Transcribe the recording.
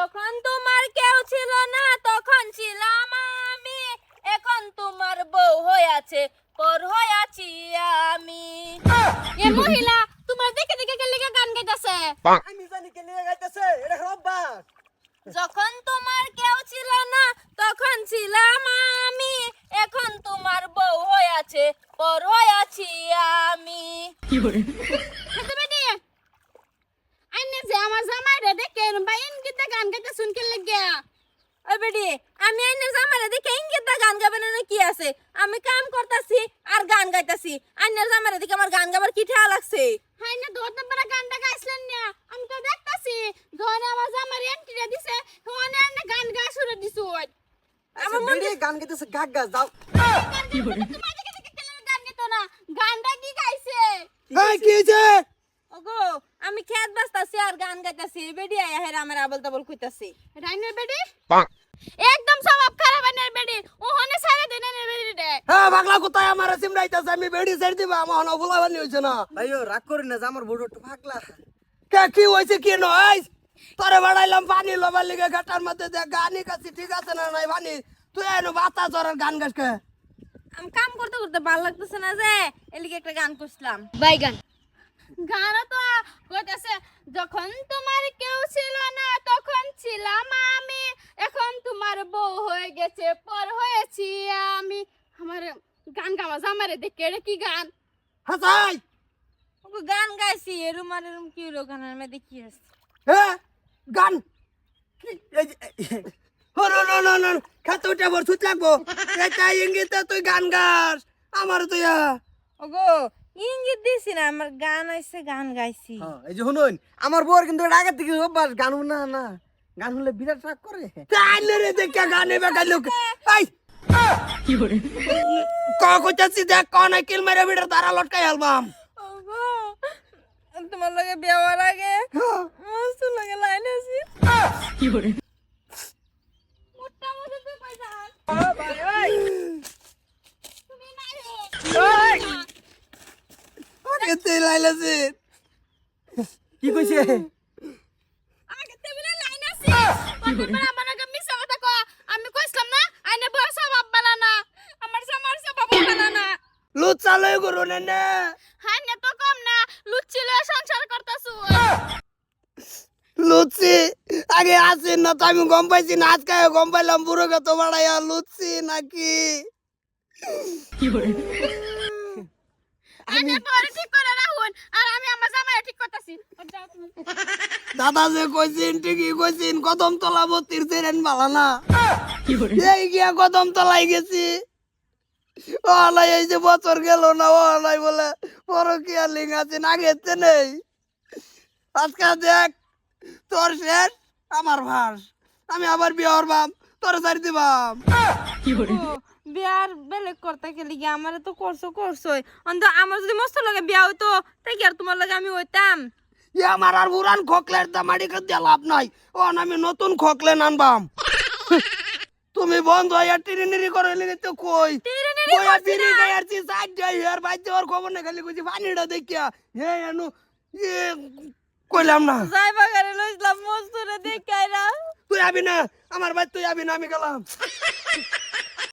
যখন তোমার কেউ ছিল না তখন ছিলাম আমি। এখন তোমার বউ হয়েছে পর হয়েছি আমি। এ মহিলা তোমার দেখে দেখে কে লিগা গান গাইতাছে? আমি জানি কে নিয়ে গাইতেছে এটা অভ্যাস। যখন তোমার কেউ ছিল না তখন ছিলাম আমি। এখন তোমার বউ হয়েছে পর হয়েছি আমি। আইনে যে আমার জামাই রে দেখে বাইন গান গাইতে শুনকে লাগে ওই বেডি আমি আইনে জামাই রে দেখে ইঙ্গিতা গান গাবেন না কি আছে? আমি কাম করতাছি আর গান গাইতাছি। আইনের জামাই রে দেখে আমার গান গাবার কি ঠেয়া লাগছে? হাই না দোত নাম্বার গানটা গাইছিলেন না। আমি তো দেখতাছি ধরে আমার জামাই এন্ট্রিটা দিছে ওনে আইনে গান গা শুরু দিছু আমার মনে গান গাইতেছে গাগ তোমার দিকে দেখে কেন গান গাইতো না। গানটা কি গাইছে? এই কি হইছে? ওগো আমি খেত বাস্তাছি আর গান গাইতাছি। বেডি আয়া হেরা আমার আবল তাবল কইতাছি। রাইনের বেডি? একদম স্বভাব খারাপ আইনের বেডি। ওহনে সারা দিনের বেডি রে। হ্যাঁ বাংলা কোথায় আমার সিমরাইতেছে আমি বেড়ি ছেড়ে দিবা আমার হন অবলাবানি হইছে না। ভাইও রাগ করি না যে আমার বড় একটু ফাকলা কে কি হইছে কি নয়? তোরে বাড়াইলাম পানি লবার লিগে গাটার মধ্যে দেখ গানি কাছি ঠিক আছে না নাই পানি? তুই এনো বাতা জরের গান গাছ কে? আমি কাম করতে করতে ভালো লাগতেছে না যে এলিগে একটা গান করছিলাম বাইগান গান। কইতাছে যখন তোমার কেউ ছিল না তখন ছিলাম আমি। এখন তোমার বউ হয়ে গেছে পর হয়েছি আমি। আমার গান গাওয়া জামারে দেখে এটা কি গান? হাসাই! ওগো গান গাইছি এরুম আর এরুম কি হলো? গানের মধ্যে কি আছে? হ্যাঁ গান! হলো না না না খাতে উঠে বর সুত লাগবো। এটা ইঙ্গিতে তুই গান গাস আমার তুই ওগো ইঙ্গিত দিছি না আমার গান আইছে গান গাইছি। এই যে শুনুন আমার বউর কিন্তু আগের থেকে অভ্যাস গান না না গান হলে বিরাট রাগ করে। তাইলে রে দেখে গানে বেকার লোক। আই কি করে ক কইতাছি দেখ কোন কিল মেরে বিড়ার তারা লটকাই আলবাম। ওগো তোমার লগে বিয়ে হওয়ার আগে মস্ত লগে লাইন আছি। মোটা মোটা তুই পয়সা তুমি নাই রে আগে তে লাইলাছে কি কইছে? আগে তুমি লাইন আছি। আমার আমার আগে মিছা কথা কো। আমি কইছিলাম না আইনে বয়স স্বভাব বানা না। আমার সামার স্বভাব বানা না। লুচ চালই করো নে নে। হ্যাঁ না তো কম না লুচ্ছিলে সংসার করতাছু। লুচি আগে আসি না তো আমি গম পাইছি না আজকে গম পাইলাম বুড়ো কে তো বাড়াইয়া লুচি নাকি? আমি পরে ঠিক করে আর আমি আমার জামাই ঠিক করতেছি। দাদা যে কইছিন ঠিকই কইছিন কদম তলা বত্রির সেরেন বালা না। এই গিয়া কদম তলাই গেছি। ও আলাই এই যে বছর গেল না ও আলাই বলে বড় কি আর লিঙ্গ আছে না গেছে নেই। আজকে দেখ তোর শেষ আমার ভাস। আমি আবার বিয়ে হরবাম তোর সারি দিবাম। বিয়ার বেলেগ করতে গেলে গিয়ে আমার তো করছ করছোই। অন্ত আমার যদি মস্ত লাগে বিয়া হইতো তাই কি আর তোমার লাগে আমি হইতাম? এ আমার আর পুরান খোকলের দামাড়ি দিয়ে লাভ নাই। ও আমি নতুন খোকলে আনবাম। তুমি বন্ধ হইয়া টিরি নিরি করে লিগে তো কই? টিরিনিরি বইয়া করছি বিড়ি না। গায়ার চি সাইড যাই আর বাইতে ওর খবর না খালি কইছি পানিটা দেখিয়া হে এনু এ কইলাম না। যাই বাগারে লইছিলাম মস্ত রে দেখাই না তুই আবি না আমার ভাই তুই আবি না আমি গেলাম।